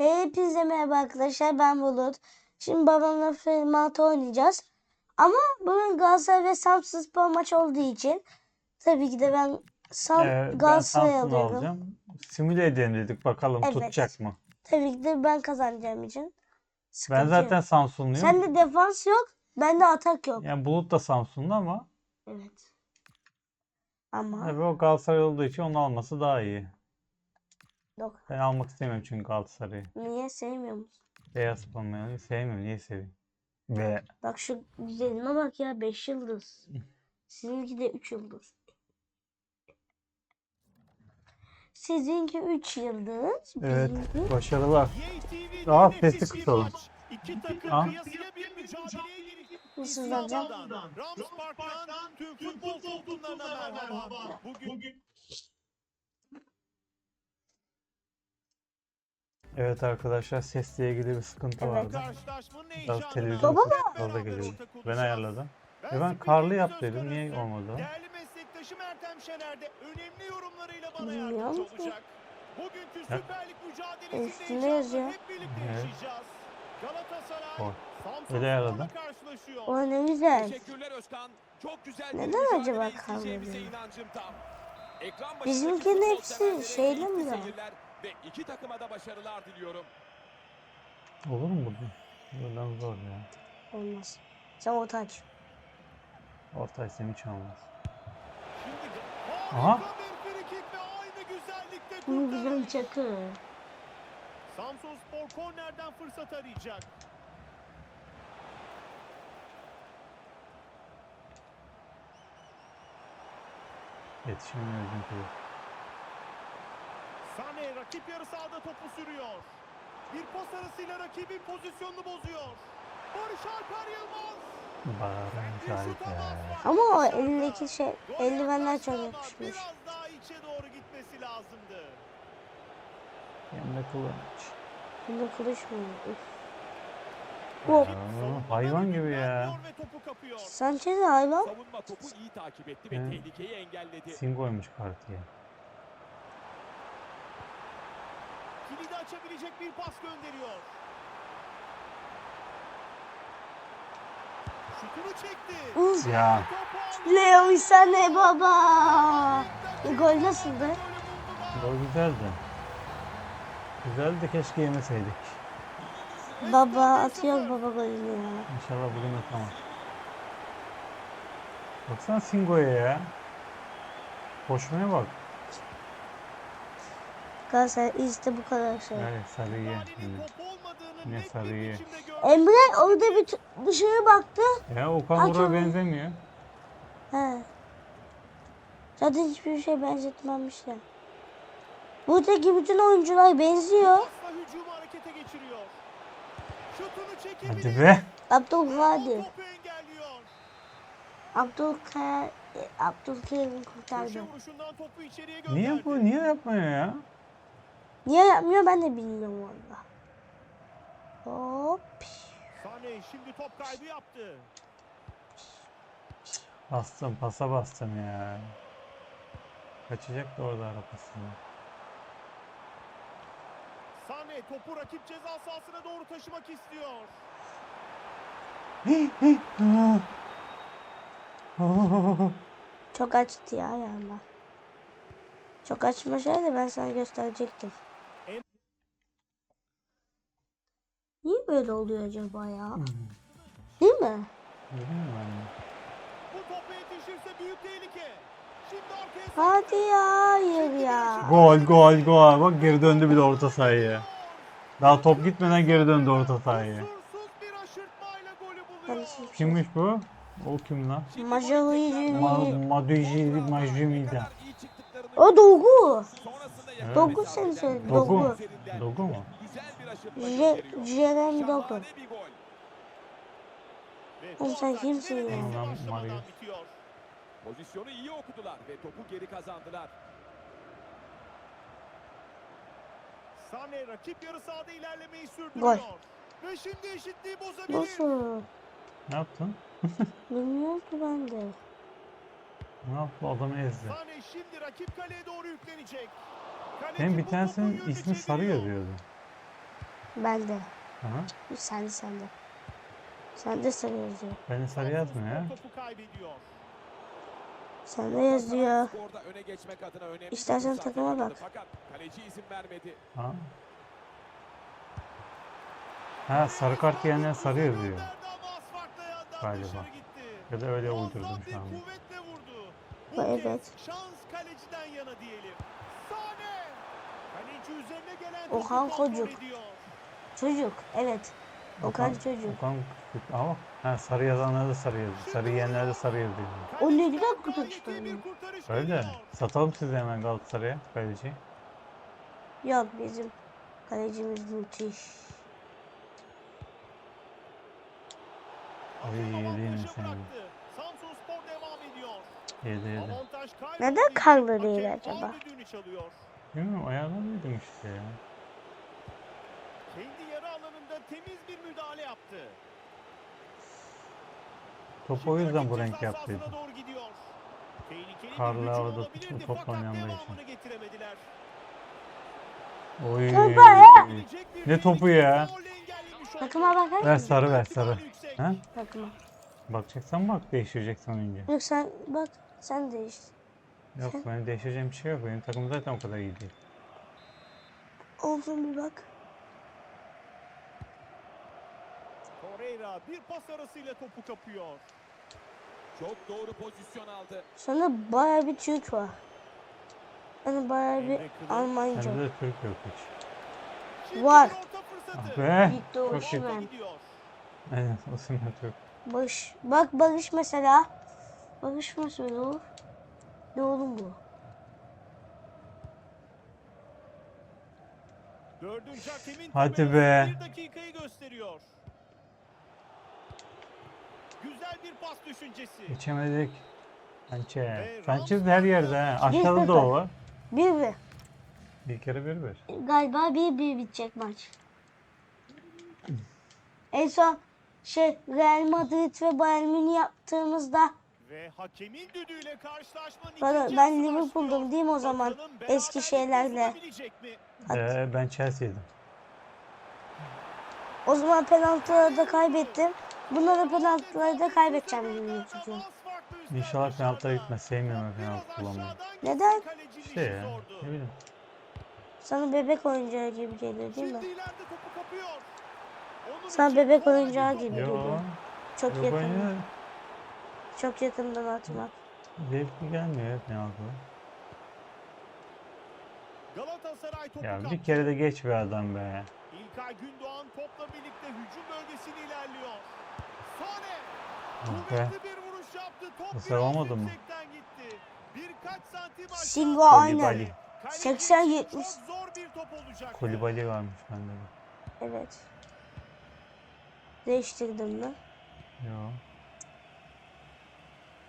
Hepinize merhaba arkadaşlar ben Bulut. Şimdi babamla Fermat'ı oynayacağız. Ama bugün Galatasaray ve Samsunspor maç olduğu için tabii ki de ben Sam Ee, ben Galatasaray alıyorum. alacağım. Simüle edelim dedik bakalım Evet. tutacak mı? Tabii ki de ben kazanacağım için. Ben Sıkıntı zaten yok. Samsunluyum. Sende defans yok, bende atak yok. Yani Bulut da Samsunlu ama Evet. Ama tabii o Galatasaray olduğu için onu alması daha iyi. Yok. Ben almak istemiyorum çünkü Galatasaray'ı. Niye sevmiyor musun? Beyaz formayı sevmiyorum. Niye seveyim? Ve Bak şu güzelime bak ya 5 yıldız. Sizinki de 3 yıldız. Sizinki 3 yıldız. evet bizimki- başarılar. Aa, Aa, sesi kısalım. İki takım Aa. kıyasıya bir mücadeleye girişti. Nasıl Park'tan tüm futbol toplumlarına merhaba. Bugün Evet arkadaşlar sesle ilgili bir sıkıntı Evet. vardı. Biraz televizyon fazla beraber geliyor. ortak Ben ayarladım. Ben E ben Spiker'in karlı yap dedim. Niye olmadı? Değerli meslektaşım Ertem Şener de önemli yorumlarıyla bana yardımcı olacak. Bugünkü Ya. Süper Lig mücadelesinde yazıyor. hep birlikte Evet. yaşayacağız. Galatasaray, Oy. Samsun Öyle ayarladım. Spor'la karşılaşıyor. O ne güzel. Teşekkürler Özkan. Çok güzel bir Neden acaba izleyeceğimize kalmadı? inancım tam. Ekran başındaki Bizimkinin hepsi keyifli mi Ve iki takıma da başarılar diliyorum. Olur mu bu? Buradan zor ya. Olmaz. Sen orta aç. Orta isim hiç olmaz. Şimdi Aha. harika bir frikik ve aynı güzellikte Bu kurtarış. güzel çakı. Samsun Spor kornerden fırsat arayacak. Yetişemiyor bizimkiler. Sane rakip yarı sahada topu sürüyor. Bir pas arasıyla rakibin pozisyonunu bozuyor. Barış Alper Yılmaz. Şahit ama o elindeki şey, eldivenler çok yakışmış. Biraz daha içe doğru gitmesi lazımdı. Yanında kullanmış. Bunda kılıç mı? Hop. Hayvan gibi ya. Sanchez hayvan. Savunma topu iyi takip etti ve tehlikeyi engelledi. Singoymuş kartı ya. Kilidi açabilecek bir pas gönderiyor. Şutunu çekti. Uf. Ya Leo Sané baba. E, gol nasıldı? gol güzeldi. Güzeldi keşke yemeseydik. Baba atıyor baba golünü ya. İnşallah bugün atamaz. Baksana Singo'ya ya. Koşmaya bak. Galatasaray işte bu kadar şey. Evet sarıyı. Bir sarıyı. Emre orada bir dışarı baktı. Ya Okan Burak'a benzemiyor. He. Zaten hiçbir şey benzetmemişler. Buradaki bütün oyuncular benziyor. Pasla hücumu harekete geçiriyor. Şutunu çekebilir. Hadi be. Abdülkadir. Abdülkadir. Abdülkadir kurtardı. Niye bu? Niye yapmıyor ya? Niye yapmıyor ben de bilmiyorum valla. Hop. Sane şimdi top kaybı yaptı. Bastım, pasa bastım ya. Kaçacak da orada arabasını. Sane topu rakip ceza sahasına doğru taşımak istiyor. Çok açtı ya yani. Çok açmasaydı ben sana gösterecektim. Niye böyle oluyor acaba ya? Değil mi? Hadi ya hayır ya. Gol, gol, gol. Bak geri döndü bile orta sahaya. Daha top gitmeden geri döndü orta sahaya. Kusursuz bir aşırtmayla golü buluyor. Karışmış bir. Kimmiş bu? O kim lan? Şimdi Macalı'yı- gol Ma bekliyor. Maduji Ne Majumida. O Dogu. Evet. Dogu seni söyledi. Dogu. Dogu mu? Je. Jerem. Ve Oğlum sen kimsin ya? Pozisyonu iyi okudular ve topu geri kazandılar. Sane rakip yarı sahada ilerlemeyi sürdürüyor. Gol. Ve şimdi eşitliği bozabilir. Nasıl? Ne yaptın? Bilmiyorum ki ben de. Ne yaptı? Adamı ezdi. Sane şimdi rakip kaleye doğru yüklenecek. Kaleci bu bir tanesinin ismi Sarı yazıyordu. Ben de. Aha. Sen de sen de. Sen de sarı yazıyor. Beni sarı yazmıyor ya. Topu kaybediyor. Sen de yazıyor. Skorda öne geçmek adına önemli bir İstersen takıma bak. Fakat kaleci izin vermedi. Ha. Ha sarı kart yiyenler sarı yazıyor. Galiba. Ya da öyle uydurdum şu an. Bu evet. şans kaleciden yana diyelim. Sane. Kaleci üzerine gelen Okan Kocuk. ediyor. Çocuk. Evet. Okan çocuk. Okan ama ha, sarı yazanlar da sarı yazıyor. Sarı yiyenler de sarı yazıyor. O ne güzel ya. kurtarış Öyle. Satalım sizi hemen Galatasaray'a kaleci. Yok bizim kalecimiz müthiş. Ay yediğini ediyor. Yedi yedi. Neden karlı değil acaba? Bilmiyorum ayarlamıyordum işte ya. Kendi yarı alanında temiz bir yaptı. Top o yüzden bu renk yaptıydı. sahasına doğru gidiyor. Tehlikeli bir Karlı hücum havada olabilirdi top- topla fakat oynandığı için. Oy. Bir Ne topu ya? Takıma bakar Ver mısın? sarı ver sarı. Ha? Takıma. Bakacaksan bak değiştireceksen oyuncu. Yok sen bak sen değiş. Yok benim değiştireceğim bir şey yok. Benim takım zaten o kadar iyi değil. Olsun bir bak. Torreira bir pas arasıyla topu kapıyor. Çok doğru pozisyon aldı. Sana baya bir Türk var. Yani baya bir. Almanca. Sende de Türk yok hiç. Var. Ah be. Çok iyi. Aynen Osimhen Türk. Barış. Bak Barış mesela. Barış mesela olur. Ne oğlum bu? Dördüncü hakemin Hadi be. Bir dakikayı gösteriyor. Güzel bir pas düşüncesi. Geçemedik. Sanchez. Sanchez her yerde ha. Aşağıda da o var. Bir bir. Bir kere bir bir. Galiba bir bir bitecek maç. En son şey Real Madrid ve Bayern Münih yaptığımızda Ve hakemin düdüğüyle karşılaşmanın Bana- ben Liverpool'dum değil mi o zaman? Eski şeylerle. Ee, ben Chelsea'ydim. o zaman penaltıları da kaybettim. Bunda da penaltıları da kaybedeceğim farklı üstten İnşallah penaltıya dışarıda. gitmez. Sevmiyorum ben penaltı kullanmayı. Neden? İşte ya. Ne bileyim. Sana bebek oyuncağı gibi geliyor değil mi? Şimdi ileride topu kapıyor. Onun Sana bebek oyuncağı gibi Yo. geliyor. Çok Yok yakın. oyunu Çok yakından atmak. zevkli gelmiyor ya penaltı. Galatasaray topu Ya bir kere de geç be adam be. İlkay Gündoğan topla birlikte hücum bölgesine ilerliyor. Sane be. kuvvetli bir vuruş yaptı. Top Bu biraz sevamadın mı? yüksekten gitti. Birkaç santim aşağı. Silva düştü. aynen. Kolibali. Kaleci 80-70. Çok zor bir top olacak. Kolibali varmış bende de. Evet. Değiştirdim mi? Yo.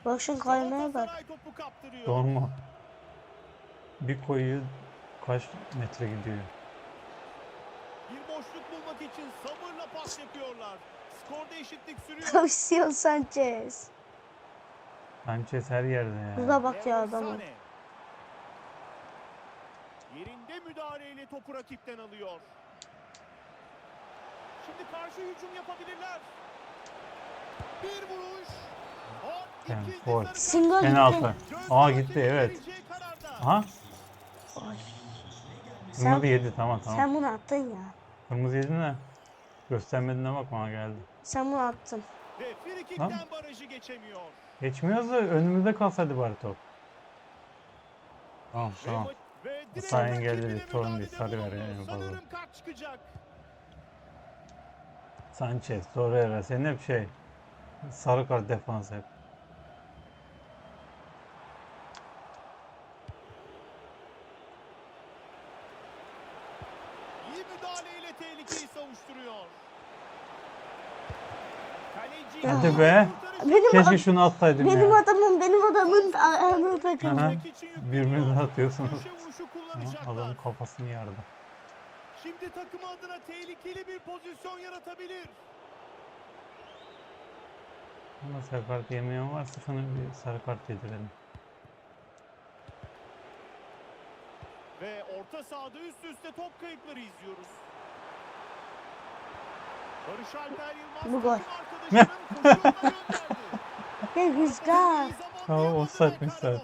Başın kaymaya bak. Galatasaray topu kaptırıyor. Sorma. Bir koyu kaç metre gidiyor. Bir boşluk bulmak için sabırla pas yapıyorlar. Skorda eşitlik sürüyor. Tavsiyon Sanchez. Sanchez her yerde ya. Buza bak ya adamı. Yerinde müdahaleyle topu rakipten alıyor. Şimdi karşı hücum yapabilirler. Bir vuruş. Gol. Single Penaltı. Aa gitti evet. Aha. Oy. Kırmızı Sen, yedi tamam tamam. sen bunu attın ya. Kırmızı yedin de. Göstermediğine bak bana geldi. Sen bunu attın. Ve frikikten Lan. barajı geçemiyor. Geçmiyoruz da önümüzde kalsaydı bari top. Tamam tamam. ma- Ve direkt Sağ rakibine engelledik, sorun değil, müdahalede sarı ver bulundu. yani fazla. Sanırım kart çıkacak. Sanchez, Torreira senin hep şey. Sarı kart defans hep. İyi müdahaleyle tehlikeyi savuşturuyor. Kaleci Hadi be. Benim, Keşke şunu atsaydım benim ya. adamım, benim adamın ayağını takın. Aha. yükleniyor. Birbirinize atıyorsunuz. Köşe vuruşu Ama kullanacaklar. Adamın kafasını yardı. Şimdi takımı adına tehlikeli bir pozisyon yaratabilir. Ama sarı kart yemeyen varsa şunu bir sarı kart yedirelim. Ve orta sahada üst üste top kayıpları izliyoruz. Barış Alper Yılmaz Bu gol. Ne güzel. Ha, offside mi offside.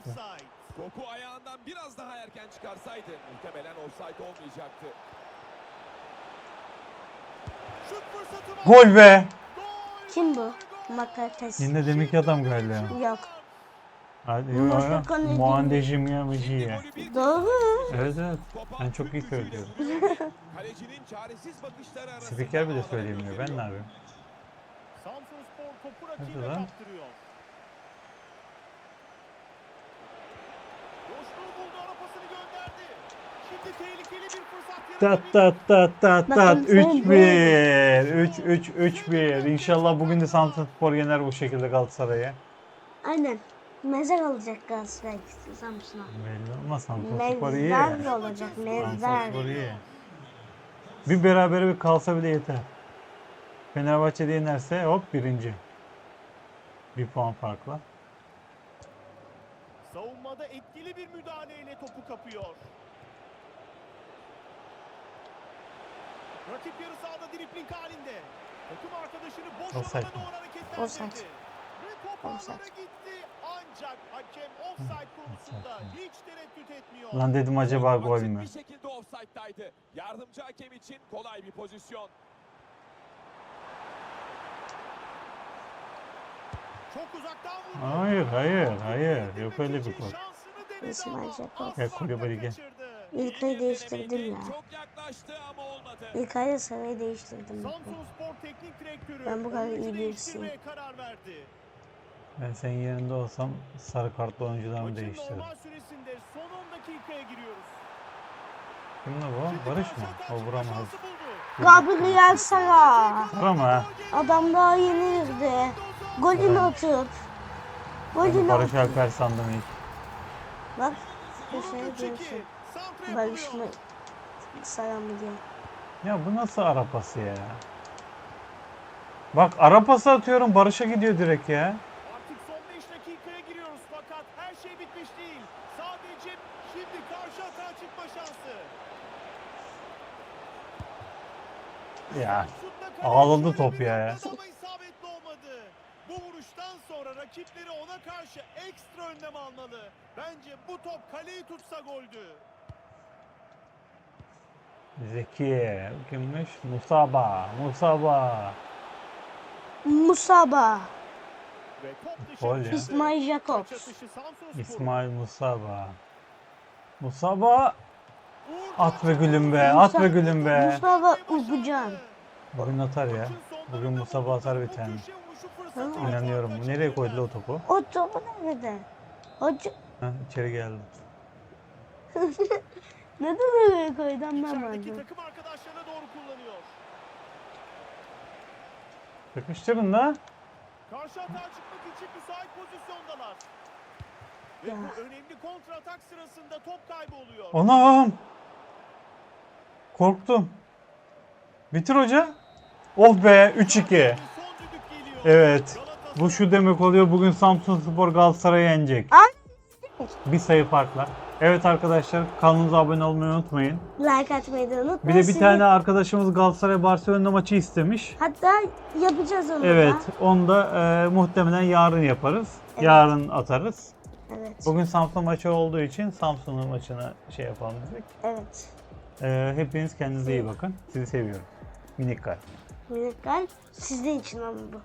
Topu ayağından biraz daha erken çıkarsaydı muhtemelen offside olmayacaktı. Gol be. Kim bu? Makates. Yine deminki adam galiba. Yok. Hadi ya. ya Mıcı'ya. golü bir Doğru. Evet evet. Ben çok iyi söylüyorum. Spiker bile söyleyemiyor. Ben ne yapayım? Hadi lan. Tat tat tat tat tat Bakın sen 3-1 3 3 3-1 İnşallah bugün de Samsunspor yener bu şekilde Galatasaray'ı. Aynen. Mezar olacak Galatasaray Samsun'a. Belli olmaz Samsunspor iyi. Mezar olacak. Mezar. Samsunspor iyi. Bir berabere bir kalsa bile yeter. Fenerbahçe de yenerse hop birinci. Bir puan farkla. Savunmada etkili bir müdahaleyle topu kapıyor. Rakip yarı sahada dripling halinde. Takım arkadaşını boş alana doğru hareketlendirdi. Offside. Ve top Offside. ağlara gitti. Ancak hakem offside konusunda hiç tereddüt etmiyor. Lan dedim acaba gol mü? Bir şekilde offside'daydı. Yardımcı hakem için kolay bir pozisyon. Çok uzaktan vurdu. Hayır hayır hayır. Yok öyle bir gol. İsmail ama Jakov. az Gel kaçırdı. İlkay'ı değiştirdim ya. Çok yaklaştı ama olmadı. İlkay'la sarayı değiştirdim. Ben bu kadar iyi birisiyim. Ben senin yerinde olsam sarı kartlı oyuncularımı normal süresinde son 10 dakikaya giriyoruz. Kim ne Şimdi bu? Barış mı? O vuramaz. Gabriel Sara. Ha. Adam daha yeni girdi. Golünü. Ben Golünü Barış. Alper sandım ilk. Bak. Köşeye diyorsun. Barış mı? Sara mı diye. Ya bu nasıl arapası ya? Bak arapası atıyorum Barış'a gidiyor direkt ya. Artık son 5 dakikaya giriyoruz fakat her şey bitmiş değil. Sadece şimdi karşı atağa çıkma şansı. Ya ağladı top ya. Bu vuruştan sonra rakipleri ona karşı ekstra önlem almalı. Bence bu top kaleyi tutsa goldü. Zeki kimmiş? Musaba. Musaba. Musaba. Gol ya. İsmail Jakobs. İsmail Musaba. Musaba. At be gülüm be. At be gülüm be. Mustafa Ugucan. Bugün atar ya. Bugün Musaba atar bir tane. İnanıyorum. Nereye koydu o topu? O topu nerede? Hoca Ha, içeri geldi. neden oraya koydu anlamadım. takım arkadaşlarına doğru kullanıyor. Sıkıştırın da. Karşı atağa çıkmak için müsait pozisyondalar. Ve bu önemli kontratak sırasında top kaybı oluyor. Anam. Korktum. Bitir hoca. Oh be 3-2. Son düdük geliyor. Evet. Bu şu demek oluyor bugün Samsun Spor Galatasaray'ı yenecek. Bir sayı farkla. Evet arkadaşlar kanalımıza abone olmayı unutmayın. Like atmayı da unutmayın. Bir de bir tane arkadaşımız Galatasaray Barcelona maçı istemiş. Hatta yapacağız onu Evet da. onu da e, muhtemelen yarın yaparız. Evet. Yarın atarız. Evet. Bugün Samsun maçı olduğu için Samsun'un maçına şey yapalım dedik. Evet. E, hepiniz kendinize iyi bakın. Sizi seviyorum. Minik kalp. Minik kalp sizin için ama bu.